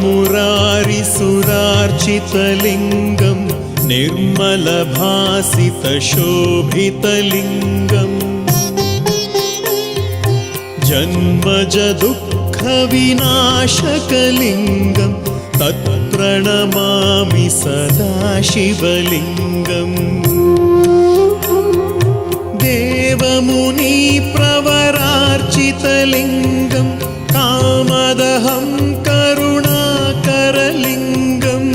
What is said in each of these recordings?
मुरारिसुरार्चितलिङ्गं निर्मलभासितशोभितलिङ्गम् जन्मजदुःखविनाशकलिङ्गं तत् प्रणमामि सदा शिवलिङ्गम् देवमुनिप्रवरार्जितलिङ्गम् कामदहङ्कार ലിംഗം.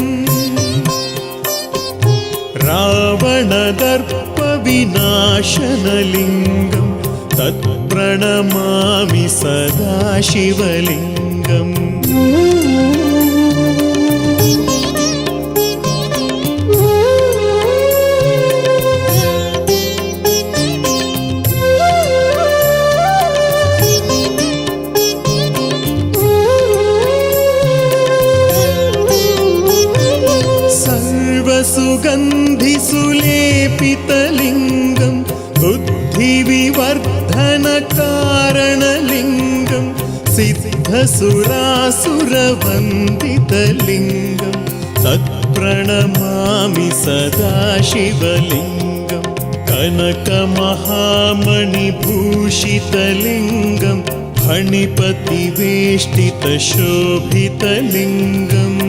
രാവണദർപ്പവിനാശനലിംഗം. തത്പ്രണമാമി സദാശിവലിംഗം. शिवलिङ्गम् सर्वसुगन्धिसुलेपितलिङ्गं बुद्धिविवर्धनकारणलिङ्गं सिद्धसुरासुरवन्दितलिङ्गं तत्प्रणमामि सदा शिवलिङ्गं कनकमहामणिभूषितलिङ्गं फणिपतिवेष्टितशोभितलिङ्गम्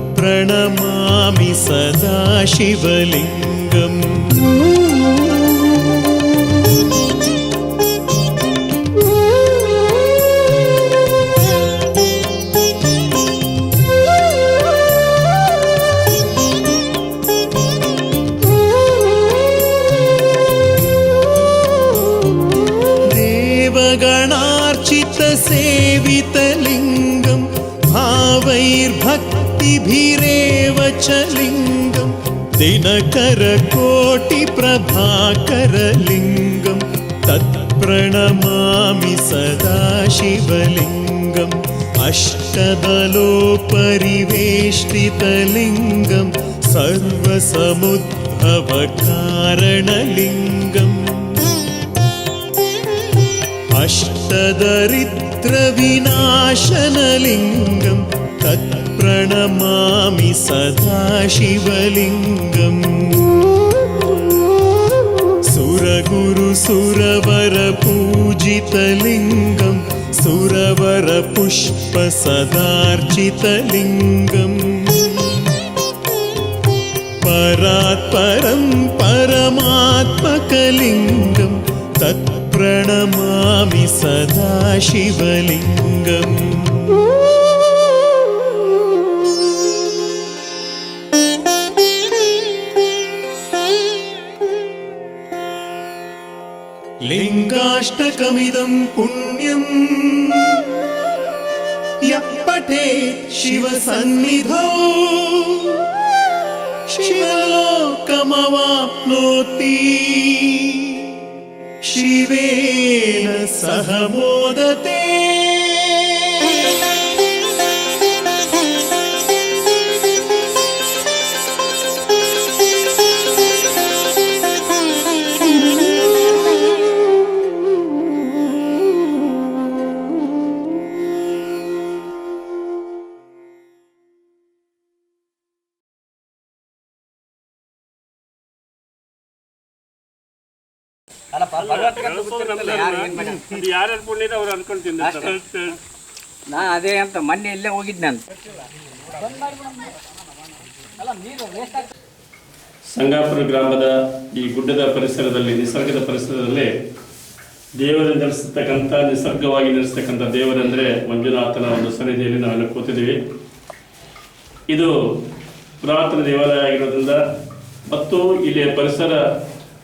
तत्प्रणमामि सदा शिवलिङ्गम् दिनकरकोटिप्रभाकरलिङ्गं तत्प्रणमामि सदा शिवलिङ्गम् अष्टदलोपरिवेष्टितलिङ्गं सर्वसमुद्भवकारणलिङ्गम् अष्टदरिद्रविनाशनलिङ्गं तत्प्रणमामि सदा शिवलिङ्गम् सुरगुरुसुरवरपूजितलिङ्गं सुरवरपुष्पसदार्चितलिङ्गम् परात् परं परमात्मकलिङ्गं तत्प्रणमामि सदा शिवलिङ्गम् लिङ्गाष्टकमिदं पुण्यम् यः पठेत् शिवसन्निधौ शिवलोकमवाप्नोति शिवेन सह मोदते ಪುಣ್ಯದ ಅವ್ರು ಅನ್ಕೊಂಡು ನಾ ಅದೇ ಅಂತ ಮೊನ್ನೆ ಇಲ್ಲೇ ಹೋಗಿದ್ದೆ ನಾನು. ಸಂಗಾಪುರ ಗ್ರಾಮದ ಈ ಗುಡ್ಡದ ಪರಿಸರದಲ್ಲಿ ನಿಸರ್ಗದ ಪರಿಸರದಲ್ಲಿ ದೇವರು ನಡೆಸತಕ್ಕಂಥ ನಿಸರ್ಗವಾಗಿ ನಡೆಸತಕ್ಕಂಥ ದೇವರೆಂದರೆ ಮಂಜುನಾಥನ ಒಂದು ಸನ್ನಿಧಿಯಲ್ಲಿ ನಾವೆಲ್ಲ ಕೂತಿದ್ದೀವಿ. ಇದು ಪುರಾತನ ದೇವಾಲಯ ಆಗಿರೋದ್ರಿಂದ ಮತ್ತು ಇಲ್ಲಿಯ ಪರಿಸರ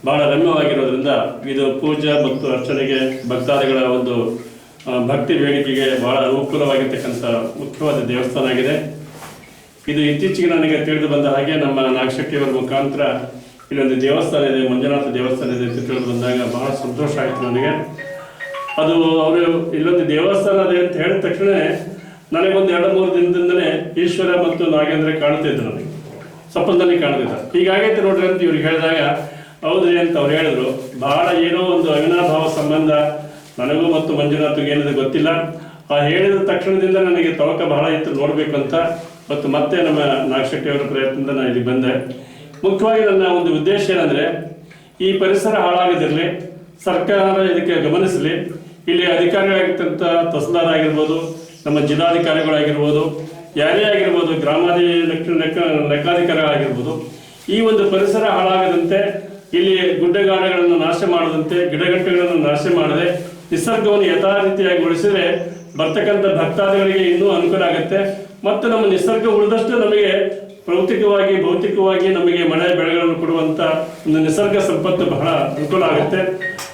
ಬಹಳ ರಮ್ಯವಾಗಿರೋದ್ರಿಂದ ಇದು ಪೂಜಾ ಮತ್ತು ಅರ್ಚನೆಗೆ ಭಕ್ತಾದಿಗಳ ಒಂದು ಭಕ್ತಿ ಬೇಡಿಕೆಗೆ ಬಹಳ ಅನುಕೂಲವಾಗಿರ್ತಕ್ಕಂಥ ಮುಖ್ಯವಾದ ದೇವಸ್ಥಾನ ಆಗಿದೆ. ಇದು ಇತ್ತೀಚೆಗೆ ನನಗೆ ತಿಳಿದು ಬಂದ ಹಾಗೆ ನಮ್ಮ ನಾಗಶಕ್ತಿಯವರ ಮುಖಾಂತರ ಇಲ್ಲೊಂದು ದೇವಸ್ಥಾನ ಇದೆ, ಮಂಜುನಾಥ ದೇವಸ್ಥಾನ ಇದೆ ಅಂತ ತಿಳಿದು ಬಂದಾಗ ಬಹಳ ಸಂತೋಷ ಆಯಿತು ನನಗೆ. ಅದು ಅವರು ಇಲ್ಲೊಂದು ದೇವಸ್ಥಾನ ಇದೆ ಅಂತ ಹೇಳಿದ ತಕ್ಷಣ ನನಗೊಂದು ಎರಡು ಮೂರು ದಿನದಿಂದಲೇ ಈಶ್ವರ ಮತ್ತು ನಾಗೇಂದ್ರ ಕಾಣ್ತಿದ್ರು ನನಗೆ ಸ್ವಪ್ನದಲ್ಲಿ ಕಾಣ್ತಿದ್ದ ಹೀಗಾಗೈತೆ ನೋಡ್ರಿ ಅಂತ ಇವ್ರಿಗೆ ಹೇಳಿದಾಗ ಹೌದ್ರಿ ಅಂತ ಅವ್ರು ಹೇಳಿದ್ರು. ಬಹಳ ಏನೋ ಒಂದು ಅವಿನಾಭಾವ ಸಂಬಂಧ ನನಗೂ ಮತ್ತು ಮಂಜುನಾಥ್ಗೆ ಏನಿದೆ ಗೊತ್ತಿಲ್ಲ. ಆ ಹೇಳಿದ ತಕ್ಷಣದಿಂದ ನನಗೆ ತವಕ ಬಹಳ ಇತ್ತು ನೋಡಬೇಕು ಅಂತ ಮತ್ತು ಮತ್ತೆ ನಮ್ಮ ನಾಗಶೆಟ್ಟಿ ಅವರ ಪ್ರಯತ್ನದಿಂದ ನಾನು ಇಲ್ಲಿ ಬಂದೆ. ಮುಖ್ಯವಾಗಿ ನನ್ನ ಒಂದು ಉದ್ದೇಶ ಏನಂದ್ರೆ, ಈ ಪರಿಸರ ಹಾಳಾಗದಿರಲಿ, ಸರ್ಕಾರ ಇದಕ್ಕೆ ಗಮನಿಸಲಿ. ಇಲ್ಲಿ ಅಧಿಕಾರಿಗಳಾಗಿರ್ತಂಥ ತಹಸೀಲ್ದಾರ್ ಆಗಿರ್ಬೋದು, ನಮ್ಮ ಜಿಲ್ಲಾಧಿಕಾರಿಗಳಾಗಿರ್ಬೋದು, ಯಾರೇ ಆಗಿರ್ಬೋದು, ಗ್ರಾಮಾಧಿ ಲೆಕ್ಕ ಲೆಕ್ಕಾಧಿಕಾರಿಗಳಾಗಿರ್ಬೋದು, ಈ ಒಂದು ಪರಿಸರ ಹಾಳಾಗದಂತೆ ಇಲ್ಲಿ ಗುಡ್ಡಗಾಡುಗಳನ್ನು ನಾಶ ಮಾಡದಂತೆ ಗಿಡಗಂಟೆಗಳನ್ನು ನಾಶ ಮಾಡದೆ, ನಿಸರ್ಗವನ್ನು ಯಥಾರೀತಿಯಾಗಿ ಉಳಿಸಿದ್ರೆ ಬರ್ತಕ್ಕಂಥ ಭಕ್ತಾದಿಗಳಿಗೆ ಇನ್ನೂ ಅನುಕೂಲ ಆಗುತ್ತೆ. ಮತ್ತು ನಮ್ಮ ನಿಸರ್ಗ ಉಳಿದಷ್ಟು ನಮಗೆ ಭೌತಿಕವಾಗಿ ಭೌತಿಕವಾಗಿ ನಮಗೆ ಮಳೆ ಬೆಳೆಗಳನ್ನು ಕೊಡುವಂತ ಒಂದು ನಿಸರ್ಗ ಸಂಪತ್ತು ಬಹಳ ಅನುಕೂಲ ಆಗುತ್ತೆ.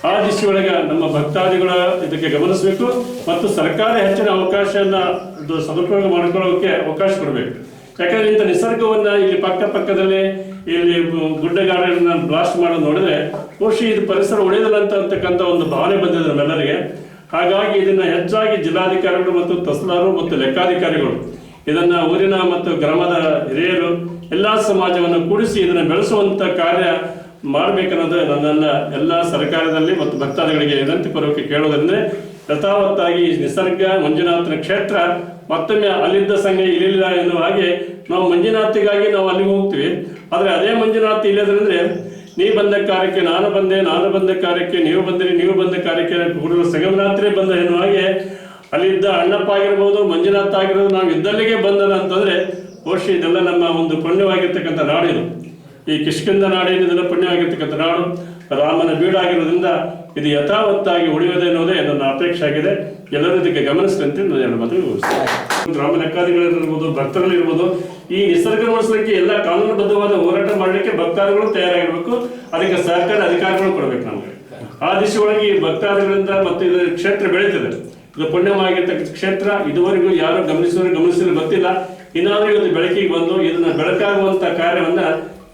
ಆ ದಿಶೆಯೊಳಗೆ ನಮ್ಮ ಭಕ್ತಾದಿಗಳ ಇದಕ್ಕೆ ಗಮನಿಸಬೇಕು. ಮತ್ತು ಸರ್ಕಾರ ಹೆಚ್ಚಿನ ಅವಕಾಶವನ್ನು ಸದುಪಯೋಗ ಮಾಡಿಕೊಳ್ಳೋಕೆ ಅವಕಾಶ ಕೊಡಬೇಕು. ಯಾಕಂದ್ರೆ ಇಂಥ ನಿಸರ್ಗವನ್ನ ಇಲ್ಲಿ ಪಕ್ಕ ಪಕ್ಕದಲ್ಲಿ ಇಲ್ಲಿ ಗುಡ್ಡಗಾಡನ್ನ ಬ್ಲಾಸ್ಟ್ ಮಾಡೋದು ನೋಡಿದ್ರೆ ಬಹುಶಃ ಇದು ಪರಿಸರ ಉಳಿಯದಿಲ್ಲ ಅಂತ ಅಂತಕ್ಕಂಥ ಒಂದು ಭಾವನೆ ಬಂದಿದೆ ನಮ್ಮೆಲ್ಲರಿಗೆ. ಹಾಗಾಗಿ ಇದನ್ನ ಹೆಚ್ಚಾಗಿ ಜಿಲ್ಲಾಧಿಕಾರಿಗಳು ಮತ್ತು ತಹಸೀಲ್ದಾರರು ಮತ್ತು ಲೆಕ್ಕಾಧಿಕಾರಿಗಳು ಇದನ್ನ ಊರಿನ ಮತ್ತು ಗ್ರಾಮದ ಹಿರಿಯರು ಎಲ್ಲಾ ಸಮಾಜವನ್ನು ಕೂಡಿಸಿ ಇದನ್ನ ಬೆಳೆಸುವಂತ ಕಾರ್ಯ ಮಾಡಬೇಕನ್ನೋದು ನನ್ನೆಲ್ಲ ಎಲ್ಲ ಸರ್ಕಾರದಲ್ಲಿ ಮತ್ತು ಭಕ್ತಾದಿಗಳಿಗೆ ವಿನಂತಿ ಪೂರ್ವಕ ಕೇಳೋದಂದ್ರೆ ಯಥಾವತ್ತಾಗಿ ನಿಸರ್ಗ ಮಂಜುನಾಥನ ಕ್ಷೇತ್ರ ಮತ್ತೊಮ್ಮೆ ಅಲ್ಲಿದ್ದ ಸಂಘ ಇಲ್ಲಿಲ್ಲ ಎನ್ನುವ ಹಾಗೆ ನಾವು ಮಂಜುನಾಥಿಗಾಗಿ ನಾವು ಅಲ್ಲಿಗೆ ಹೋಗ್ತೀವಿ. ಆದರೆ ಅದೇ ಮಂಜುನಾಥ್ ಇಲ್ಲದ್ರಂದ್ರೆ ನೀ ಬಂದ ಕಾರ್ಯಕ್ಕೆ ನಾನು ಬಂದೆ, ನಾನು ಬಂದ ಕಾರ್ಯಕ್ಕೆ ನೀವು ಬಂದಿರಿ, ನೀವು ಬಂದ ಕಾರ್ಯಕ್ಕೆ ಹುಡುಗರು ಸಂಗಮನಾಥರೇ ಬಂದ ಎನ್ನುವ ಹಾಗೆ ಅಲ್ಲಿದ್ದ ಅಣ್ಣಪ್ಪ ಆಗಿರ್ಬೋದು, ಮಂಜುನಾಥ ಆಗಿರ್ಬೋದು, ನಾವು ಇದ್ದಲ್ಲಿಗೆ ಬಂದನ ಅಂತಂದ್ರೆ ಬಹುಶಃ ಇದೆಲ್ಲ ನಮ್ಮ ಒಂದು ಪುಣ್ಯವಾಗಿರ್ತಕ್ಕಂಥ ನಾಡು ಇದು. ಈ ಕಿಷ್ಕಿಂದ ನಾಡೇನಿದೆಲ್ಲ ಪುಣ್ಯವಾಗಿರ್ತಕ್ಕಂಥ ನಾಡು? ರಾಮನ ಬೀಡಾಗಿರೋದ್ರಿಂದ ಇದು ಯಥಾವತ್ತಾಗಿ ಉಳಿಯೋದೆ ಅನ್ನೋದೇ ನನ್ನ ಅಪೇಕ್ಷೆ ಆಗಿದೆ ಎಲ್ಲರೂ ಇದಕ್ಕೆ ಗಮನಿಸ್ತಂತೆ ನಾನು ಎರಡು ಮಾತು ಮುಗಿಸ್ತೇನೆ. ಗ್ರಾಮ ಲೆಕ್ಕಾಧಿಗಳಿರ್ಬೋದು ಭಕ್ತರುಗಳಿರ್ಬೋದು ಈ ನಿಸರ್ಗ ಉಳಿಸಲಿಕ್ಕೆ ಎಲ್ಲ ಕಾನೂನುಬದ್ಧವಾದ ಹೋರಾಟ ಮಾಡಲಿಕ್ಕೆ ಭಕ್ತಾದಿಗಳು ತಯಾರಾಗಿರ್ಬೇಕು. ಅದಕ್ಕೆ ಸರ್ಕಾರ ಅಧಿಕಾರಿಗಳು ಕೊಡಬೇಕು ನಮಗೆ. ಆ ದಿಶೆಯೊಳಗೆ ಈ ಭಕ್ತಾದಿಗಳಿಂದ ಮತ್ತು ಇದು ಕ್ಷೇತ್ರ ಬೆಳೀತದೆ. ಇದು ಪುಣ್ಯವಾಗಿರ್ತಕ್ಕಂಥ ಕ್ಷೇತ್ರ. ಇದುವರೆಗೂ ಯಾರು ಗಮನಿಸಿದ್ರು ಗಮನಿಸಿದ್ರು ಗೊತ್ತಿಲ್ಲ. ಇನ್ನಾದ್ರೂ ಇವತ್ತು ಬೆಳಕಿಗೆ ಬಂದು ಇದನ್ನ ಬೆಳಕಾಗುವಂತ ಕಾರ್ಯವನ್ನ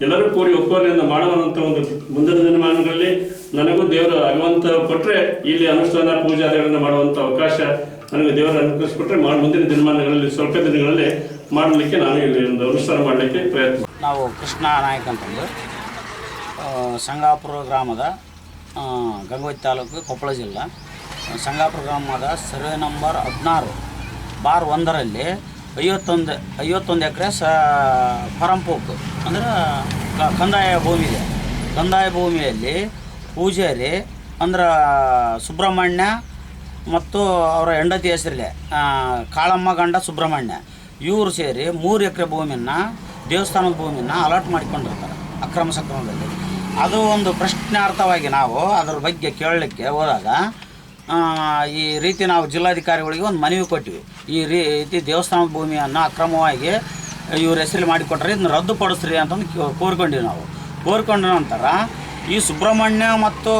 ಎಲ್ಲರೂ ಕೋರಿ ಒಕ್ಕೋಲಿಂದ ಮಾಡುವಂತ ಒಂದು ಮುಂದಿನ ದಿನಮಾನಗಳಲ್ಲಿ ನನಗೂ ದೇವರು ಭಗವಂತ ಕೊಟ್ರೆ ಇಲ್ಲಿ ಅನುಷ್ಠಾನ ಪೂಜಾದಿಗಳನ್ನು ಮಾಡುವಂತ ಅವಕಾಶ ನನಗೆ ದೇವರು ಅನುಕರಿಸಿಕೊಟ್ರೆ ಮಾಡಿ ಮುಂದಿನ ದಿನಮಾನಗಳಲ್ಲಿ ಸ್ವಲ್ಪ ದಿನಗಳಲ್ಲಿ ಮಾಡಲಿಕ್ಕೆ ನಾನು ಇಲ್ಲಿ ಒಂದು ಅನುಷ್ಠಾನ ಮಾಡಲಿಕ್ಕೆ ಪ್ರಯತ್ನ ನಾವು ಕೃಷ್ಣ ನಾಯಕ್ ಅಂತಂದು. ಸಂಗಾಪುರ ಗ್ರಾಮದ ಆ, ಗಂಗೋತ್ರಿ ತಾಲೂಕು ಕೊಪ್ಪಳ ಜಿಲ್ಲಾ. ಸಂಗಾಪುರ ಗ್ರಾಮದ ಸರ್ವೆ ನಂಬರ್ ಹದಿನಾರು ಬಾರ್ ಒಂದರಲ್ಲಿ ಐವತ್ತೊಂದು ಐವತ್ತೊಂದು ಎಕರೆ ಸ ಪರಂಪೋಕ್ ಅಂದ್ರೆ ಕಂದಾಯ ಭೂಮಿ ಇದೆ. ಕಂದಾಯ ಭೂಮಿಯಲ್ಲಿ ಪೂಜಾರಿ ಅಂದ್ರೆ ಸುಬ್ರಹ್ಮಣ್ಯ ಮತ್ತು ಅವರ ಹೆಂಡತಿ ಹೆಸರಿದೆ ಕಾಳಮ್ಮ ಗಂಡ ಸುಬ್ರಹ್ಮಣ್ಯ, ಇವರು ಸೇರಿ ಮೂರು ಎಕರೆ ಭೂಮಿಯನ್ನು, ದೇವಸ್ಥಾನದ ಭೂಮಿಯನ್ನು ಅಲರ್ಟ್ ಮಾಡಿಕೊಂಡಿರ್ತಾರೆ ಅಕ್ರಮ ಸಕ್ರಮದಲ್ಲಿ ಅದು ಒಂದು ಪ್ರಶ್ನಾರ್ಥವಾಗಿ ನಾವು ಅದರ ಬಗ್ಗೆ ಕೇಳಲಿಕ್ಕೆ ಹೋದಾಗ ಈ ರೀತಿ ನಾವು ಜಿಲ್ಲಾಧಿಕಾರಿಗಳಿಗೆ ಒಂದು ಮನವಿ ಕೊಟ್ಟಿವಿ. ಈ ರೀತಿ ದೇವಸ್ಥಾನದ ಭೂಮಿಯನ್ನು ಅಕ್ರಮವಾಗಿ ಇವ್ರ ಹೆಸರಲ್ಲಿ ಮಾಡಿಕೊಟ್ರೆ ಇದನ್ನ ರದ್ದುಪಡಿಸ್ರಿ ಅಂತಂದು ಕೋರ್ಕೊಂಡಿವಿ ನಾವು. ಕೋರ್ಕೊಂಡ ನಂತರ ಈ ಸುಬ್ರಹ್ಮಣ್ಯ ಮತ್ತು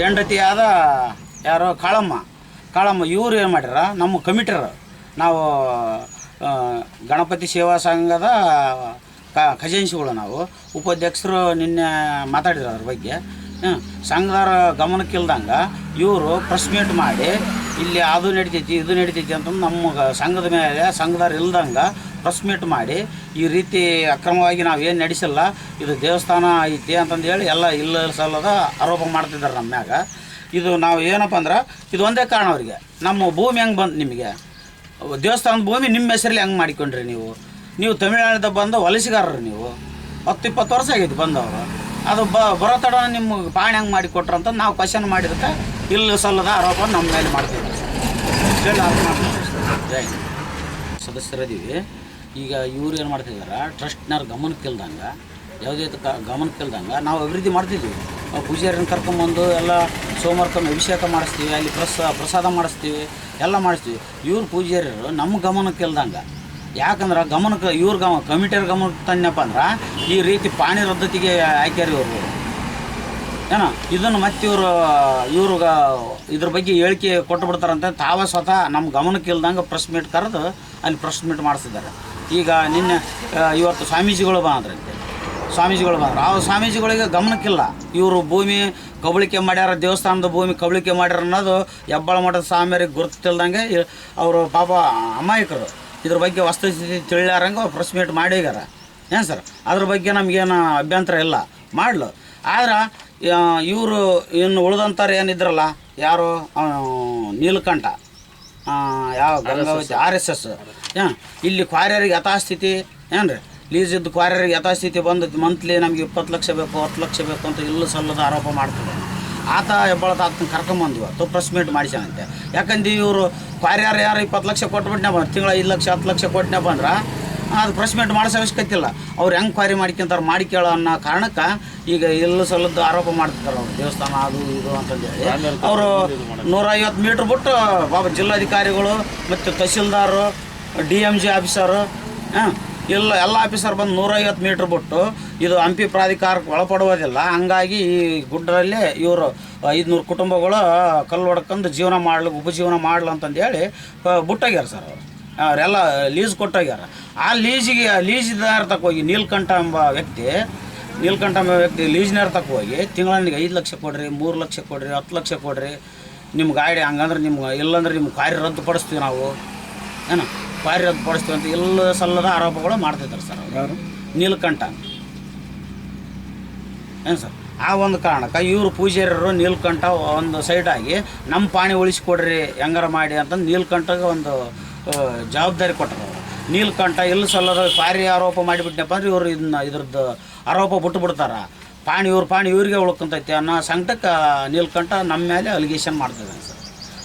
ಹೆಂಡತಿಯಾದ ಯಾರು ಕಾಳಮ್ಮ ಕಾಳಮ್ಮ ಇವ್ರು ಏನು ಮಾಡ್ಯಾರ? ನಮ್ಮ ಕಮಿಟರ್ ನಾವು ಗಣಪತಿ ಸೇವಾ ಸಂಘದ ಕ ಖಜಾನ್ಸಿಗಳು ನಾವು. ಉಪಾಧ್ಯಕ್ಷರು ನಿನ್ನೆ ಮಾತಾಡಿದ್ರು ಅದ್ರ ಬಗ್ಗೆ. ಹ್ಮ್. ಗಮನಕ್ಕಿಲ್ದಂಗ ಇವರು ಪ್ರೆಸ್ ಮೀಟ್ ಮಾಡಿ, ಇಲ್ಲಿ ಅದು ನಡಿತೈತಿ, ಇದು ನಡಿತೈತಿ ಅಂತ ನಮ್ಮ ಸಂಘದ ಮೇಲೆ ಸಂಘದವ್ರು ಇಲ್ದಂಗೆ ಪ್ರೆಸ್ ಮೀಟ್ ಮಾಡಿ, ಈ ರೀತಿ ಅಕ್ರಮವಾಗಿ ನಾವು ಏನು ನಡೆಸಿಲ್ಲ, ಇದು ದೇವಸ್ಥಾನ ಐತಿ ಅಂತಂದು ಹೇಳಿ ಎಲ್ಲ ಇಲ್ಲ ಸಲ್ಲದ ಆರೋಪ ಮಾಡ್ತಿದ್ದಾರೆ ನಮ್ಮ ಮ್ಯಾಗ. ಇದು ನಾವು ಏನಪ್ಪ ಅಂದ್ರೆ, ಇದು ಒಂದೇ ಕಾರಣ ಅವರಿಗೆ. ನಮ್ಮ ಭೂಮಿ ಹೆಂಗೆ ಬಂತು ನಿಮಗೆ? ದೇವಸ್ಥಾನದ ಭೂಮಿ ನಿಮ್ಮ ಹೆಸರಲ್ಲಿ ಹೆಂಗೆ ಮಾಡಿಕೊಂಡ್ರಿ ನೀವು? ನೀವು ತಮಿಳುನಾಡಿದ ಬಂದು ವಲಸಿಗಾರರು ನೀವು? ಹತ್ತು ಇಪ್ಪತ್ತು ವರ್ಷ ಆಗೈತಿ ಬಂದವರು. ಅದು ಬ ಬರೋ ತಡ ನಿಮ್ಗೆ ಪಾಣಿ ಹಂಗೆ ಮಾಡಿ ಕೊಟ್ರ ಅಂತ ನಾವು ಕ್ವಶನ್ ಮಾಡಿದಕ್ಕೆ ಇಲ್ಲ ಸಲ್ಲದ ಆರೋಪ ನಮ್ಮ ಮೇಲೆ ಮಾಡ್ತೀವಿ. ಸದಸ್ಯರದೀವಿ ಈಗ ಇವ್ರು ಏನು ಮಾಡ್ತಿದ್ದಾರೆ ಟ್ರಸ್ಟ್ನವ್ರ ಗಮನಕ್ಕೆ ಇಲ್ದಂಗೆ, ಯಾವುದೇ ಗಮನಕ್ಕೆ ಇಲ್ದಂಗೆ ನಾವು ಅಭಿವೃದ್ಧಿ ಮಾಡ್ತಿದ್ವಿ. ನಾವು ಪೂಜಾರಿನ ಕರ್ಕೊಂಬಂದು ಎಲ್ಲ ಸೋಮವಾರಕ್ಕೊಮ್ಮೆ ಅಭಿಷೇಕ ಮಾಡಿಸ್ತೀವಿ, ಅಲ್ಲಿ ಪ್ರಸ, ಪ್ರಸಾದ ಮಾಡಿಸ್ತೀವಿ, ಎಲ್ಲ ಮಾಡಿಸ್ತೀವಿ. ಇವ್ರು ಪೂಜಾರಿಯರು ನಮ್ಮ ಗಮನಕ್ಕೆ ಇಲ್ದಂಗೆ ಯಾಕಂದ್ರೆ ಗಮನಕ್ಕೆ ಇವ್ರ ಗಮ, ಕಮಿಟಿಯವ್ರ ಗಮನಕ್ಕೆ ತಂದಪ್ಪ ಅಂದ್ರೆ ಈ ರೀತಿ ಪಾಣಿ ರದ್ದತಿಗೆ ಹಾಕ್ಯಾರ ಇವರು. ಏನ? ಇದನ್ನು ಮತ್ತೆ ಇವರು ಇವ್ರಿಗೆ ಇದ್ರ ಬಗ್ಗೆ ಹೇಳಿಕೆ ಕೊಟ್ಟು ಬಿಡ್ತಾರಂತೆ ತಾವೇ ಸ್ವತಃ ನಮ್ಮ ಗಮನಕ್ಕೆ ಇಲ್ದಂಗೆ ಪ್ರೆಸ್ ಮೀಟ್ ಕರೆದು ಅಲ್ಲಿ ಪ್ರೆಸ್ ಮೀಟ್ ಮಾಡಿಸಿದ್ದಾರೆ. ಈಗ ನಿನ್ನೆ ಇವತ್ತು ಸ್ವಾಮೀಜಿಗಳು ಬಂದ್ರಂತೆ ಸ್ವಾಮೀಜಿಗಳು ಬಂದ್ರೆ. ಆ ಸ್ವಾಮೀಜಿಗಳಿಗೆ ಗಮನಕ್ಕಿಲ್ಲ. ಇವರು ಭೂಮಿ ಕಬಳಿಕೆ ಮಾಡ್ಯಾರ, ದೇವಸ್ಥಾನದ ಭೂಮಿ ಕಬಳಿಕೆ ಮಾಡ್ಯಾರ ಅನ್ನೋದು ಹೆಬ್ಬಾಳ ಮಠದ ಸ್ವಾಮಿಯರಿಗೆ ಗುರುತಿಲ್ದಂಗೆ ಅವರು ಪಾಪ ಅಮಾಯಕರು. ಇದ್ರ ಬಗ್ಗೆ ವಸ್ತುಸ್ಥಿತಿ ತಿಳಿಯಾರಂಗೆ ಪ್ರೆಸ್ ಮೀಟ್ ಮಾಡಿಗ್ಯಾರ ಏನು ಸರ್ ಅದ್ರ ಬಗ್ಗೆ ನಮಗೇನು ಅಭ್ಯಂತರ ಇಲ್ಲ. ಮಾಡಲು. ಆದ್ರೆ ಇವರು ಇನ್ನು ಉಳಿದಂಥವ್ರು ಏನಿದ್ರಲ್ಲ ಯಾರು? ನೀಲಕಂಠ. ಯಾವ ಗಂಗಾವತಿ ಆರ್ ಎಸ್ ಎಸ್ ಇಲ್ಲಿ ಕ್ವಾರ್ಯರಿಗೆ ಯಥಾಸ್ಥಿತಿ ಏನು ರೀ? ಲೀಸ್ ಇದ್ದು ಕ್ವಾರ್ಯರಿಗೆ ಯಥಾಸ್ಥಿತಿ ಬಂದು ಮಂತ್ಲಿ ನಮಗೆ ಇಪ್ಪತ್ತು ಲಕ್ಷ ಬೇಕು ಹತ್ತು ಲಕ್ಷ ಬೇಕು ಅಂತ ಇಲ್ಲ ಸಲ್ಲದ ಆರೋಪ ಮಾಡ್ತಾರೆ. ಆತ ಹೆಬ್ಬಳದ ಆತನ ಕರ್ಕೊಂಬಂದು ಇವತ್ತು ಪ್ರೆಸ್ ಮೀಟ್ ಮಾಡಿಸ್ಯಾನಂತೆ. ಯಾಕಂದ್ರೆ ಇವರು ಕ್ವಾರ್ಯಾರು ಯಾರು ಇಪ್ಪತ್ತು ಲಕ್ಷ ಕೊಟ್ಬಿಟ್ನೆ ಬಂದು ತಿಂಗಳ ಐದು ಲಕ್ಷ ಹತ್ತು ಲಕ್ಷ ಕೊಟ್ಟನೆ ಬಂದ್ರೆ ಅದು ಪ್ರೆಸ್ ಮೀಟ್ ಮಾಡಿಸೋ ಅವಶ್ಯಕತೆ ಇಲ್ಲ ಅವ್ರು ಹೆಂಗೆ ಕ್ವಾರಿ ಮಾಡ್ಕೊಂತಾರೆ ಮಾಡಿಕೇಳೋ ಅನ್ನೋ ಕಾರಣಕ್ಕೆ ಈಗ ಎಲ್ಲ ಸಲದ್ದು ಆರೋಪ ಮಾಡ್ತಿದ್ದಾರೆ ಅವ್ರು. ದೇವಸ್ಥಾನ ಅದು ಇದು ಅಂತಂದೇಳಿ. ಅವರು ನೂರೈವತ್ತು ಮೀಟ್ರ್ ಬಿಟ್ಟು ಬಾಬಾ ಜಿಲ್ಲಾಧಿಕಾರಿಗಳು ಮತ್ತು ತಹಸೀಲ್ದಾರು ಡಿ ಎಂ ಜಿ ಆಫೀಸರು ಹಾಂ ಎಲ್ಲ ಎಲ್ಲ ಆಫೀಸರ್ ಬಂದು ನೂರೈವತ್ತು ಮೀಟ್ರ್ ಬಿಟ್ಟು ಇದು ಹಂಪಿ ಪ್ರಾಧಿಕಾರಕ್ಕೆ ಒಳಪಡುವುದಿಲ್ಲ. ಹಂಗಾಗಿ ಈ ಗುಡ್ಡದಲ್ಲಿ ಇವರು ಐದುನೂರು ಕುಟುಂಬಗಳು ಕಲ್ಲು ಹೊಡ್ಕೊಂಡು ಜೀವನ ಮಾಡ್ಲಿಕ್ಕೆ ಉಪಜೀವನ ಮಾಡ್ಲ ಅಂತಂದು ಹೇಳಿ ಬಿಟ್ಟೋಗ್ಯಾರ ಸರ್ ಅವರು. ಅವರೆಲ್ಲ ಲೀಸ್ ಕೊಟ್ಟೋಗ್ಯಾರ. ಆ ಲೀಸಿಗೆ ಲೀಸ್ದಾರ ತಕ್ಕ ಹೋಗಿ ನೀಲ್ಕಂಠ ಎಂಬ ವ್ಯಕ್ತಿ, ನೀಲ್ಕಂಠ ಎಂಬ ವ್ಯಕ್ತಿ ಲೀಸ್ನವ್ರ ತಕ್ಕ ಹೋಗಿ ತಿಂಗಳಿಗೆ ಐದು ಲಕ್ಷ ಕೊಡ್ರಿ, ಮೂರು ಲಕ್ಷ ಕೊಡ್ರಿ, ಹತ್ತು ಲಕ್ಷ ಕೊಡ್ರಿ ನಿಮ್ಮ ಗಾಡಿ ಹಂಗಂದ್ರೆ ನಿಮ್ಗೆ, ಇಲ್ಲಂದ್ರೆ ನಿಮ್ಮ ಕಾರ್ಯ ರದ್ದುಪಡಿಸ್ತೀವಿ ನಾವು. ಏನು ರದ್ದು ಪಡಿಸ್ತೀವಿ ಅಂತ ಎಲ್ಲ ಸಲ್ಲದ ಆರೋಪಗಳು ಮಾಡ್ತಿದ್ದಾರೆ ಸರ್ ಅವರು. ನೀಲಕಂಠ. ಏನು ಸರ್? ಆ ಒಂದು ಕಾರಣಕ್ಕೆ ಇವರು ಪೂಜಾರ್ಯರು ನೀಲ್ಕಂಠ ಒಂದು ಸೈಡಾಗಿ ನಮ್ಮ ಪಾಣಿ ಉಳಿಸ್ಕೊಡ್ರಿ ಹೆಂಗಾರ ಮಾಡಿ ಅಂತಂದು ನೀಲ್ಕಂಠಗೆ ಒಂದು ಜವಾಬ್ದಾರಿ ಕೊಟ್ಟರು ಅವರು. ನೀಲ್ಕಂಠ ಇಲ್ಲಿ ಸಲ್ಲದ ಪಾರಿ ಆರೋಪ ಮಾಡಿಬಿಟ್ನಪ್ಪ ಅಂದ್ರೆ ಇವರು ಇದನ್ನ ಇದ್ರದ್ದು ಆರೋಪ ಬಿಟ್ಟು ಬಿಡ್ತಾರ. ಪಾಣಿ ಇವ್ರ ಪಾಣಿ ಇವ್ರಿಗೆ ಉಳ್ಕೊಂತೈತಿ ಅನ್ನೋ ಸಂಕಟಕ್ಕೆ ನೀಲ್ಕಂಠ ನಮ್ಮ ಮೇಲೆ ಅಲಿಗೇಷನ್ ಮಾಡ್ತಿದ್ದಾನೆ ಸರ್.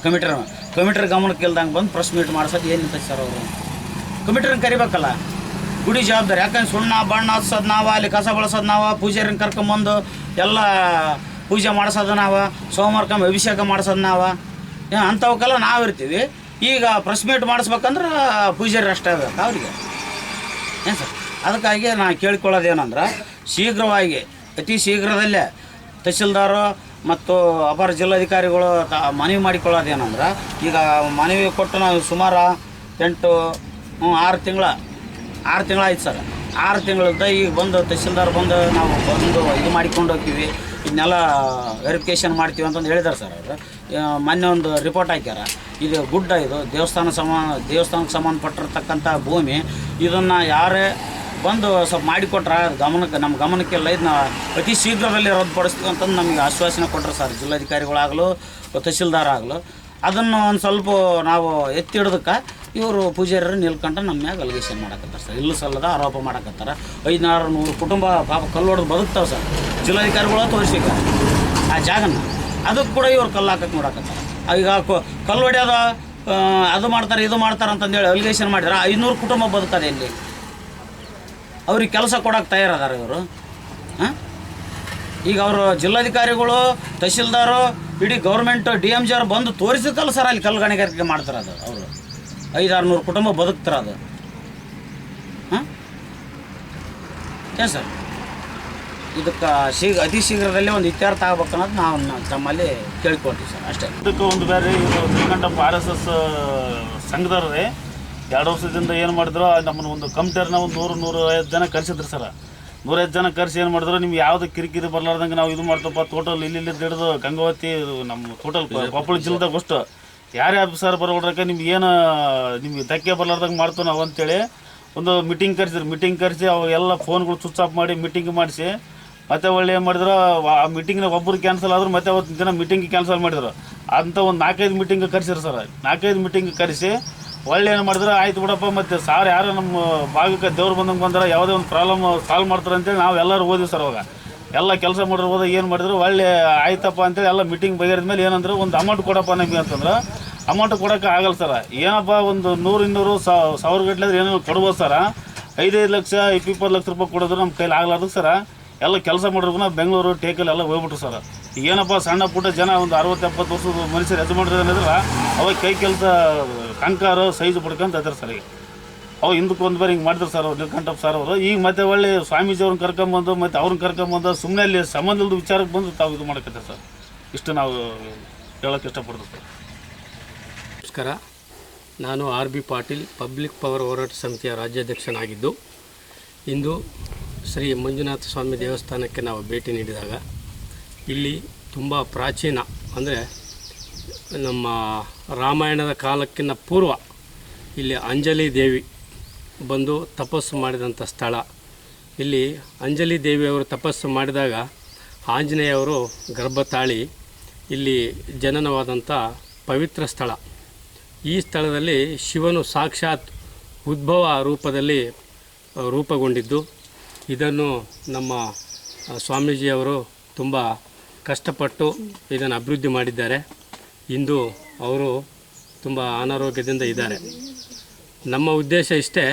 ಕಮಿಟರ್ ಕಮಿಟರ್ ಗಮನಕ್ಕೆ ಇಲ್ದಂಗೆ ಬಂದು ಪ್ರೆಸ್ ಮೀಟ್ ಮಾಡ್ಸೋದು ಅಂತ ಸರ್ ಅವರು? ಕಮಿಟ್ರನ್ನ ಕರಿಬೇಕಲ್ಲ? ಗುಡಿ ಜವಾಬ್ದಾರಿ. ಯಾಕಂದ್ರೆ ಸುಣ್ಣ, ಬಣ್ಣ ಹಚ್ಚೋದು ನಾವ, ಅಲ್ಲಿ ಕಸ ಬಳಸೋದು ನಾವ, ಪೂಜಾರಿನ ಕರ್ಕೊಂಬಂದು ಎಲ್ಲ ಪೂಜೆ ಮಾಡಿಸೋದು ನಾವ ಸೋಮವಾರಕ್ಕೊಮ್ಮೆ ಅಭಿಷೇಕ ಮಾಡಿಸೋದು ನಾವ. ಅಂಥವಕ್ಕೆಲ್ಲ ನಾವು ಇರ್ತೀವಿ. ಈಗ ಪ್ರೆಸ್ ಮೀಟ್ ಮಾಡಿಸ್ಬೇಕಂದ್ರೆ ಪೂಜಾರಿ ಅಷ್ಟೇ ಬೇಕು ಅವರಿಗೆ. ಏನು ಸರ್ ಅದಕ್ಕಾಗಿ ನಾನು ಕೇಳ್ಕೊಳ್ಳೋದೇನಂದ್ರೆ, ಶೀಘ್ರವಾಗಿ, ಅತಿ ಶೀಘ್ರದಲ್ಲೇ ತಹಸೀಲ್ದಾರು ಮತ್ತು ಅಪರ ಜಿಲ್ಲಾಧಿಕಾರಿಗಳು ತ ಮನವಿ ಮಾಡಿಕೊಳ್ಳೋದೇನಂದ್ರೆ ಈಗ ಮನವಿ ಕೊಟ್ಟು ನಾವು ಸುಮಾರು ಎಂಟು ಹ್ಞೂ ಆರು ತಿಂಗಳ, ಆರು ತಿಂಗಳಾಯ್ತು ಸರ್. ಆರು ತಿಂಗಳಿಂದ ಈಗ ಬಂದು ತಹಸೀಲ್ದಾರ್ ಬಂದು ನಾವು ಬಂದು ಇದು ಮಾಡಿಕೊಂಡು ಹೋಗ್ತೀವಿ. ಇದನ್ನೆಲ್ಲ ವೆರಿಫಿಕೇಷನ್ ಮಾಡ್ತೀವಿ ಅಂತಂದು ಹೇಳಿದ್ದಾರೆ ಸರ್ ಅವರು. ಮೊನ್ನೆ ಒಂದು ರಿಪೋರ್ಟ್ ಹಾಕ್ಯಾರ. ಇದು ಗುಡ್ಡ ಇದು ದೇವಸ್ಥಾನ ಸಮ, ದೇವಸ್ಥಾನಕ್ಕೆ ಸಂಬಂಧಪಟ್ಟಿರ್ತಕ್ಕಂಥ ಭೂಮಿ, ಇದನ್ನು ಯಾರೇ ಬಂದು ಸ್ವಲ್ಪ ಮಾಡಿಕೊಟ್ರೆ ಗಮನಕ್ಕೆ, ನಮ್ಮ ಗಮನಕ್ಕೆಲ್ಲ ಇದನ್ನ ಅತಿ ಶೀಘ್ರದಲ್ಲಿ ರದ್ದುಪಡಿಸ್ತೀವಿ ಅಂತಂದು ನಮಗೆ ಆಶ್ವಾಸನೆ ಕೊಟ್ಟರು ಸರ್, ಜಿಲ್ಲಾಧಿಕಾರಿಗಳಾಗಲು ತಹಸೀಲ್ದಾರ್ ಆಗಲು. ಅದನ್ನು ಒಂದು ಸ್ವಲ್ಪ ನಾವು ಎತ್ತಿ ಇವರು ಪೂಜಾರ್ಯರು ನಿಲ್ಕೊಂಡು ನಮ್ಮ ಮ್ಯಾಗ ಅಲಿಗೇಷನ್ ಮಾಡಕತ್ತಾರೆ ಸರ್. ಇಲ್ಲೂ ಸಲ್ಲದ ಆರೋಪ ಮಾಡಕತ್ತಾರೆ. ಐದುನಾರು ನೂರು ಕುಟುಂಬ ಪಾಪ ಕಲ್ಲು ಹೊಡೆದು ಬದುಕ್ತಾವೆ ಸರ್. ಜಿಲ್ಲಾಧಿಕಾರಿಗಳು ತೋರಿಸಿಕ ಆ ಜಾಗನ. ಅದಕ್ಕೆ ಕೂಡ ಇವ್ರು ಕಲ್ಲು ಹಾಕಕ್ಕೆ ನೋಡಕತ್ತಾರೆ. ಈಗ ಕಲ್ಲು ಹೊಡೆಯೋದು ಅದು ಮಾಡ್ತಾರೆ, ಇದು ಮಾಡ್ತಾರೆ ಅಂತಂದೇಳಿ ಅಲಿಗೇಷನ್ ಮಾಡಿದ್ರೆ ಐನೂರು ಕುಟುಂಬ ಬದುಕದೆ ಇಲ್ಲಿ. ಅವ್ರಿಗೆ ಕೆಲಸ ಕೊಡೋಕೆ ತಯಾರದಾರ ಇವರು. ಹಾಂ? ಈಗ ಅವರು ಜಿಲ್ಲಾಧಿಕಾರಿಗಳು, ತಹಶೀಲ್ದಾರು, ಇಡೀ ಗೌರ್ಮೆಂಟ್ ಡಿ ಎಂ ಜಿ ಅವ್ರು ಬಂದು ತೋರಿಸಿದ್ದಲ್ಲ ಸರ್ ಅಲ್ಲಿ ಕಲ್ಲು ಗಣಿಗಾರಿಕೆ ಮಾಡ್ತಾರೆ ಅದು ಅವರು. ಐದಾರು ನೂರು ಕುಟುಂಬ ಬದುಕ್ತಾರೆ ಅದು. ಹಾಂ? ಏನು ಸರ್? ಇದಕ್ಕೆ ಶೀಘ್ರ ಅತಿ ಶೀಘ್ರದಲ್ಲೇ ಒಂದು ಇತ್ಯರ್ಥ ಆಗ್ಬೇಕು ಅನ್ನೋದು ನಾವು ತಮ್ಮಲ್ಲಿ ಕೇಳ್ಕೊಳ್ತೀವಿ ಸರ್, ಅಷ್ಟೇ. ಇದಕ್ಕೆ ಒಂದು ಬೇರೆ ಶ್ರೀಕಂಠಪ್ಪ ಆರ್ ಎಸ್ ಎಸ್ ಸಂಘದವ್ರೆ ಎರಡು ವರ್ಷದಿಂದ ಏನು ಮಾಡಿದ್ರು ನಮ್ಮನ್ನು ಒಂದು ಕಮಿಟಿಯರ್ನ ಒಂದು ನೂರು ನೂರು ಐವತ್ತು ಜನ ಕರೆಸಿದ್ರು ಸರ್. ನೂರೈವತ್ತು ಜನ ಕರೆಸಿ ಏನು ಮಾಡಿದ್ರು ನಿಮ್ಗೆ ಯಾವುದು ಕಿರಿಕಿರಿ ಬರಲಾರ್ದಂಗೆ ನಾವು ಇದು ಮಾಡ್ತಪ್ಪ ಟೋಟಲ್ ಇಲ್ಲಿ ಇಲ್ಲಿ ಹಿಡಿದು ಗಂಗಾವತಿ ನಮ್ಮ ಟೋಟಲ್ ಕೊಪ್ಪಳ ಜಿಲ್ಲೆದಾಗ ಅಷ್ಟು. ಯಾರೇ ಆಫೀಸರ್ ಬರೋಡ್ರಕ್ಕೆ ನಿಮ್ಗೆ ಏನು ನಿಮ್ಗೆ ಧಕ್ಕೆ ಬರಲಾರ್ದಂಗೆ ಮಾಡ್ತೀವಿ ನಾವು ಅಂತೇಳಿ ಒಂದು ಮೀಟಿಂಗ್ ಕರೆಸಿದ್ರು. ಮೀಟಿಂಗ್ ಕರೆಸಿ ಅವೆಲ್ಲ ಫೋನ್ಗಳು ಸ್ವಿಚ್ ಆಫ್ ಮಾಡಿ ಮೀಟಿಂಗ್ ಮಾಡಿಸಿ ಮತ್ತೆ ಒಳ್ಳೆ ಏನು ಮಾಡಿದ್ರು ಆ ಮೀಟಿಂಗ್ನ ಒಬ್ಬರು ಕ್ಯಾನ್ಸಲ್ ಆದ್ರು ಮತ್ತೆ ಅವತ್ತು ದಿನ ಮೀಟಿಂಗ್ ಕ್ಯಾನ್ಸಲ್ ಮಾಡಿದ್ರು. ಅಂತ ಒಂದು ನಾಲ್ಕೈದು ಮೀಟಿಂಗ್ ಕರೆಸಿರು ಸರ್. ನಾಲ್ಕೈದು ಮೀಟಿಂಗ್ ಕರೆಸಿ ಒಳ್ಳೆ ಏನು ಮಾಡಿದ್ರು ಆಯ್ತು ಬಿಡಪ್ಪ, ಮತ್ತೆ ಸಾರ್ ಯಾರು ನಮ್ಮ ಭಾಗಕ್ಕೆ ದೇವ್ರು ಬಂದಂಗೆ ಬಂದ್ರೆ ಯಾವುದೇ ಒಂದು ಪ್ರಾಬ್ಲಮ್ ಸಾಲ್ವ್ ಮಾಡ್ತಾರೆ ಅಂತೇಳಿ ನಾವು ಎಲ್ಲರೂ ಓದಿವಿ ಸರ್ ಅವಾಗ. ಎಲ್ಲ ಕೆಲಸ ಮಾಡಿದ್ರು ಹೋದಾಗ ಏನು ಮಾಡಿದ್ರು ಒಳ್ಳೆ ಆಯ್ತಪ್ಪ ಅಂತೇಳಿ ಎಲ್ಲ ಮೀಟಿಂಗ್ ಮೇಲೆ ಏನಂದ್ರೆ ಒಂದು ಅಮೌಂಟ್ ಕೊಡಪ್ಪ ನಮಗೆ ಅಂತಂದ್ರೆ ಅಮೌಂಟ್ ಕೊಡೋಕೆ ಆಗಲ್ಲ ಸರ್. ಏನಪ್ಪ ಒಂದು ನೂರು, ಇನ್ನೂರು ಸಾವಿರ ಗಟ್ಟಲೆ ಏನೋ ಕೊಡ್ಬೋದು ಸರ್. ಐದೈದು ಲಕ್ಷ ಇಪ್ಪತ್ತು ಲಕ್ಷ ರೂಪಾಯಿ ಕೊಡೋದು ನಮ್ಮ ಕೈಲಿ ಆಗ್ಲಾರ್ದು ಸರ. ಎಲ್ಲ ಕೆಲಸ ಮಾಡಿದ್ರು ಬೆಂಗಳೂರು ಟೇಕಲ್ಲಿ ಎಲ್ಲ ಹೋಗ್ಬಿಟ್ರು ಸರ್. ಏನಪ್ಪ ಸಣ್ಣ ಪುಟ್ಟ ಜನ ಒಂದು ಅರವತ್ತು, ಎಪ್ಪತ್ತು ವರ್ಷದ ಮನುಷ್ಯರು ಯಜಮಾನ್ರು ಏನಿದ್ರೆ ಅವಾಗ ಕೈ ಕೆಲಸ, ಕಂಕಾರ, ಸೈಜ್ ಪಡ್ಕೊಂತ ಇದ್ದಾರೆ ಸರ್ ಈಗ. ಅವು ಹಿಂದಕ್ಕೆ ಒಂದು ಬಾರಿ ಹಿಂಗೆ ಮಾಡಿದ್ರು ಸರ್ ಅವ್ರು, ನೀಲ್ಕಂಠಪ್ಪ ಸರ್ ಅವರು. ಈಗ ಮತ್ತೆ ಒಳ್ಳೆ ಸ್ವಾಮೀಜಿ ಅವ್ರನ್ನ ಕರ್ಕೊಂಬಂದು ಮತ್ತೆ ಅವ್ರನ್ನ ಕರ್ಕೊಂಬಂದು ಸುಮ್ಮನೆ ಅಲ್ಲಿ ಸಂಬಂಧ ಇಲ್ದ ವಿಚಾರಕ್ಕೆ ಬಂದು ತಾವು ಇದು ಮಾಡಕತ್ತೆ ಸರ್. ಇಷ್ಟು ನಾವು ಹೇಳೋಕ್ಕೆ ಇಷ್ಟಪಡ್ತೀವಿ ಸರ್. ನಮಸ್ಕಾರ. ನಾನು R B Patil, public power ಹೋರಾಟ ಸಮಿತಿಯ ರಾಜ್ಯಾಧ್ಯಕ್ಷನಾಗಿದ್ದು, ಇಂದು ಶ್ರೀ ಮಂಜುನಾಥ ಸ್ವಾಮಿ ದೇವಸ್ಥಾನಕ್ಕೆ ನಾವು ಭೇಟಿ ನೀಡಿದಾಗ ಇಲ್ಲಿ ತುಂಬ ಪ್ರಾಚೀನ, ಅಂದರೆ ನಮ್ಮ ರಾಮಾಯಣದ ಕಾಲಕ್ಕಿಂತ ಪೂರ್ವ ಇಲ್ಲಿ ಅಂಜಲಿ ದೇವಿ ಬಂದು ತಪಸ್ಸು ಮಾಡಿದಂಥ ಸ್ಥಳ. ಇಲ್ಲಿ ಅಂಜಲಿ ದೇವಿಯವರು ತಪಸ್ಸು ಮಾಡಿದಾಗ ಆಂಜನೇಯವರು ಗರ್ಭ ತಾಳಿ ಇಲ್ಲಿ ಜನನವಾದಂಥ ಪವಿತ್ರ ಸ್ಥಳ. ಈ ಸ್ಥಳದಲ್ಲಿ ಶಿವನು ಸಾಕ್ಷಾತ್ ಉದ್ಭವ ರೂಪದಲ್ಲಿ ರೂಪುಗೊಂಡಿದ್ದು. ಇದನ್ನು ನಮ್ಮ ಸ್ವಾಮೀಜಿಯವರು ತುಂಬ ಕಷ್ಟಪಟ್ಟು ಇದನ್ನು ಅಭಿವೃದ್ಧಿ ಮಾಡಿದ್ದಾರೆ. ಇಂದು ಅವರು ತುಂಬ ಅನಾರೋಗ್ಯದಿಂದ ಇದ್ದಾರೆ. ನಮ್ಮ ಉದ್ದೇಶ ಇಷ್ಟೇ,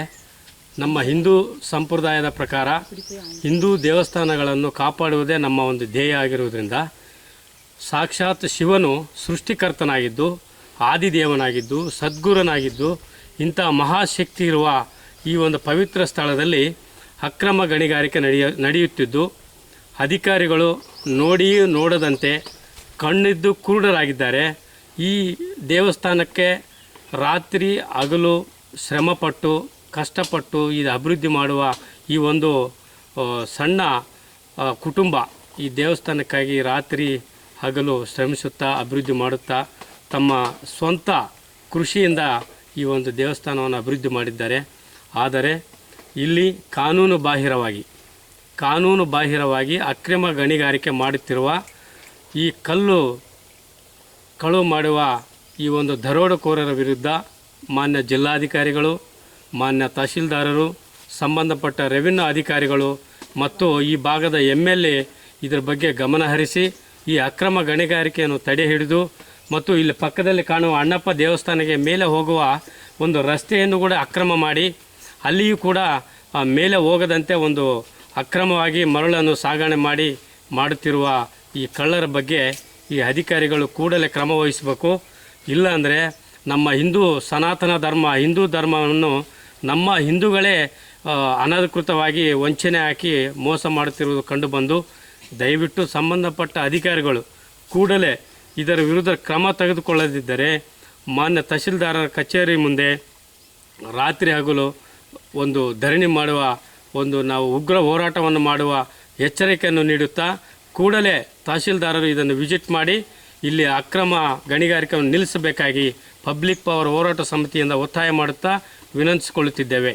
ನಮ್ಮ ಹಿಂದೂ ಸಂಪ್ರದಾಯದ ಪ್ರಕಾರ ಹಿಂದೂ ದೇವಸ್ಥಾನಗಳನ್ನು ಕಾಪಾಡುವುದೇ ನಮ್ಮ ಒಂದು ಧ್ಯೇಯ ಆಗಿರುವುದರಿಂದ ಸಾಕ್ಷಾತ್ ಶಿವನು ಸೃಷ್ಟಿಕರ್ತನಾಗಿದ್ದು, ಆದಿದೇವನಾಗಿದ್ದು, ಸದ್ಗುರನಾಗಿದ್ದು, ಇಂಥ ಮಹಾಶಕ್ತಿ ಇರುವ ಈ ಒಂದು ಪವಿತ್ರ ಸ್ಥಳದಲ್ಲಿ ಅಕ್ರಮ ಗಣಿಗಾರಿಕೆ ನಡೆಯ ನಡೆಯುತ್ತಿದ್ದು ಅಧಿಕಾರಿಗಳು ನೋಡಿಯೂ ನೋಡದಂತೆ ಕಣ್ಣಿದ್ದು ಕುರುಡರಾಗಿದ್ದಾರೆ. ಈ ದೇವಸ್ಥಾನಕ್ಕೆ ರಾತ್ರಿ ಹಗಲು ಶ್ರಮಪಟ್ಟು, ಕಷ್ಟಪಟ್ಟು ಇದು ಅಭಿವೃದ್ಧಿ ಮಾಡುವ ಈ ಒಂದು ಸಣ್ಣ ಕುಟುಂಬ ಈ ದೇವಸ್ಥಾನಕ್ಕಾಗಿ ರಾತ್ರಿ ಹಗಲು ಶ್ರಮಿಸುತ್ತಾ, ಅಭಿವೃದ್ಧಿ ಮಾಡುತ್ತಾ, ತಮ್ಮ ಸ್ವಂತ ಕೃಷಿಯಿಂದ ಈ ಒಂದು ದೇವಸ್ಥಾನವನ್ನು ಅಭಿವೃದ್ಧಿ ಮಾಡಿದ್ದಾರೆ. ಆದರೆ ಇಲ್ಲಿ ಕಾನೂನು ಬಾಹಿರವಾಗಿ ಕಾನೂನು ಬಾಹಿರವಾಗಿ ಅಕ್ರಮ ಗಣಿಗಾರಿಕೆ ಮಾಡುತ್ತಿರುವ ಈ ಕಲ್ಲು ಕಳು ಮಾಡುವ ಈ ಒಂದು ದರೋಡೆಕೋರರ ವಿರುದ್ಧ ಮಾನ್ಯ ಜಿಲ್ಲಾಧಿಕಾರಿಗಳು, ಮಾನ್ಯ ತಹಶೀಲ್ದಾರರು, ಸಂಬಂಧಪಟ್ಟ ರೆವಿನ್ಯೂ ಅಧಿಕಾರಿಗಳು ಮತ್ತು ಈ ಭಾಗದ ಎಂ ಎಲ್ ಎ ಇದರ ಬಗ್ಗೆ ಗಮನ ಹರಿಸಿ ಈ ಅಕ್ರಮ ಗಣಿಗಾರಿಕೆಯನ್ನು ತಡೆ ಹಿಡಿದು ಮತ್ತು ಇಲ್ಲಿ ಪಕ್ಕದಲ್ಲಿ ಕಾಣುವ ಅಣ್ಣಪ್ಪ ದೇವಸ್ಥಾನಕ್ಕೆ ಮೇಲೆ ಹೋಗುವ ಒಂದು ರಸ್ತೆಯನ್ನು ಕೂಡ ಅಕ್ರಮ ಮಾಡಿ, ಅಲ್ಲಿಯೂ ಕೂಡ ಮೇಲೆ ಹೋಗದಂತೆ ಒಂದು ಅಕ್ರಮವಾಗಿ ಮರಳನ್ನು ಸಾಗಣೆ ಮಾಡಿ ಮಾಡುತ್ತಿರುವ ಈ ಕಳ್ಳರ ಬಗ್ಗೆ ಈ ಅಧಿಕಾರಿಗಳು ಕೂಡಲೇ ಕ್ರಮ ವಹಿಸಬೇಕು. ಇಲ್ಲಾಂದರೆ ನಮ್ಮ ಹಿಂದೂ ಸನಾತನ ಧರ್ಮ, ಹಿಂದೂ ಧರ್ಮವನ್ನು ನಮ್ಮ ಹಿಂದೂಗಳೇ ಅನಧಿಕೃತವಾಗಿ ವಂಚನೆ ಹಾಕಿ ಮೋಸ ಮಾಡುತ್ತಿರುವುದು ಕಂಡುಬಂದು ದಯವಿಟ್ಟು ಸಂಬಂಧಪಟ್ಟ ಅಧಿಕಾರಿಗಳು ಕೂಡಲೇ ಇದರ ವಿರುದ್ಧ ಕ್ರಮ ತೆಗೆದುಕೊಳ್ಳದಿದ್ದರೆ ಮಾನ್ಯ ತಹಶೀಲ್ದಾರರ ಕಚೇರಿ ಮುಂದೆ ರಾತ್ರಿ ಹಗಲು ಒಂದು ಧರಣಿ ಮಾಡುವ ಒಂದು ನಾವು ಉಗ್ರ ಹೋರಾಟವನ್ನು ಮಾಡುವ ಎಚ್ಚರಿಕೆಯನ್ನು ನೀಡುತ್ತಾ ಕೂಡಲೇ ತಹಶೀಲ್ದಾರರು ಇದನ್ನು ವಿಸಿಟ್ ಮಾಡಿ ಇಲ್ಲಿ ಅಕ್ರಮ ಗಣಿಗಾರಿಕೆಯನ್ನು ನಿಲ್ಲಿಸಬೇಕಾಗಿ ಪಬ್ಲಿಕ್ ಪವರ್ ಹೋರಾಟ ಸಮಿತಿಯಿಂದ ಒತ್ತಾಯ ಮಾಡುತ್ತಾ ವಿನಂತಿಸಿಕೊಳ್ಳುತ್ತಿದ್ದೇವೆ.